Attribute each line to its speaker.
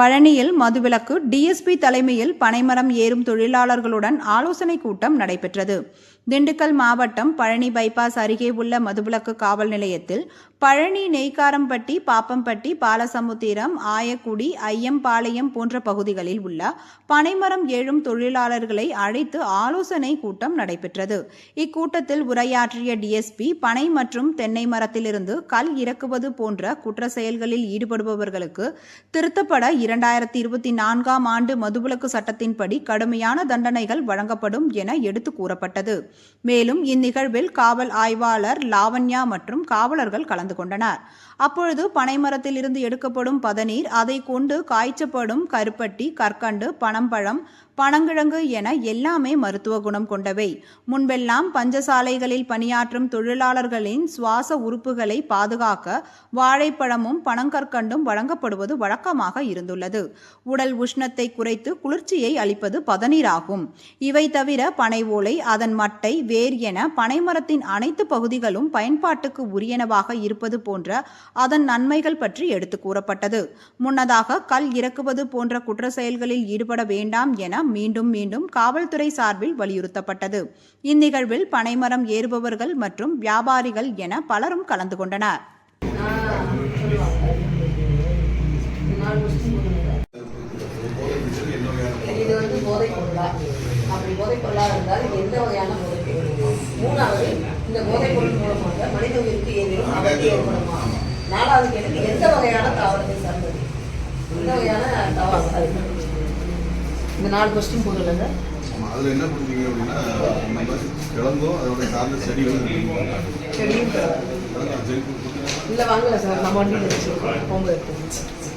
Speaker 1: பழனியில் மதுவிலக்கு டிஎஸ்பி தலைமையில் பனைமரம் ஏறும் தொழிலாளர்களுடன் ஆலோசனை கூட்டம் நடைபெற்றது. திண்டுக்கல் மாவட்டம் பழனி பைபாஸ் அருகே உள்ள மதுவிலக்கு காவல் நிலையத்தில் பழனி நெய்க்காரம்பட்டி பாப்பம்பட்டி பாலசமுத்திரம் ஆயக்குடி ஐயம்பாளையம் போன்ற பகுதிகளில் உள்ள பனைமரம் ஏழும் தொழிலாளர்களை அழைத்து ஆலோசனை கூட்டம் நடைபெற்றது. இக்கூட்டத்தில் உரையாற்றிய டிஎஸ்பி பனை மற்றும் தென்னை மரத்திலிருந்து கல் இறக்குவது போன்ற குற்ற செயல்களில் ஈடுபடுபவர்களுக்கு திருத்தப்பட இரண்டாயிரத்தி இருபத்தி நான்காம் ஆண்டு மதுவிலக்கு சட்டத்தின்படி கடுமையான தண்டனைகள் வழங்கப்படும் என எடுத்து கூறப்பட்டது. மேலும் இந்நிகழ்வில் காவல் ஆய்வாளர் லாவண்யா மற்றும் காவலர்கள் கலந்து கொண்டனர். அப்பொழுது பனைமரத்தில் இருந்து எடுக்கப்படும் பதநீர் அதை கொண்டு காய்ச்சப்படும் கருப்பட்டி கற்கண்டு பனம்பழம் பனங்கிழங்கு என எல்லாமே மருத்துவ குணம் கொண்டவை. முன்பெல்லாம் பஞ்சசாலைகளில் பணியாற்றும் தொழிலாளர்களின் சுவாச உறுப்புகளை பாதுகாக்க வாழைப்பழமும் பனங்கற்கண்டும் வழங்கப்படுவது வழக்கமாக இருந்துள்ளது. உடல் உஷ்ணத்தை குறைத்து குளிர்ச்சியை அளிப்பது பதநீராகும். இவை தவிர பனை ஓலை அதன் மட்டை வேர் என பனைமரத்தின் அனைத்து பகுதிகளும் பயன்பாட்டுக்கு உரியனவாக இருப்பது போன்ற அதன் நன்மைகள் பற்றி எடுத்து கூறப்பட்டது. முன்னதாக கல் இறக்குவது போன்ற குற்ற செயல்களில் ஈடுபட வேண்டாம் என மீண்டும் மீண்டும் காவல்துறை சார்பில் வலியுறுத்தப்பட்டது. இந்நிகழ்வில் பனைமரம் ஏறுபவர்கள் மற்றும் வியாபாரிகள் என பலரும் கலந்து கொண்டனர்.
Speaker 2: இது வந்து போதைப் பொருளா? அப்படி போதைப் பொருளாக இருந்தால் எந்த வகையான போதைப் பொருள்? மூணாவது இந்த போதைப் பொருள் மூலமாக மனித உயிருக்கு ஏதேனும் ஆபத்து ஏற்படுமா? நாலாவது கேட்டு எந்த வகையான தாவரத்தை சார்ந்தது எந்த வகையான தாவரம் அது இந்த நாலு கொஸ்டின் போதுள்ளது
Speaker 3: ஆமா, அதுல என்ன பண்ணுவீங்க அப்படின்னா நம்ம கிழங்கும் அதோட சார்ந்த செடிகளும் இருக்குங்க.
Speaker 2: செடியும்
Speaker 3: கிழங்கு செடி கொடுத்து
Speaker 2: இல்லை வாங்கல சார் நம்ம வண்டியில் எடுத்து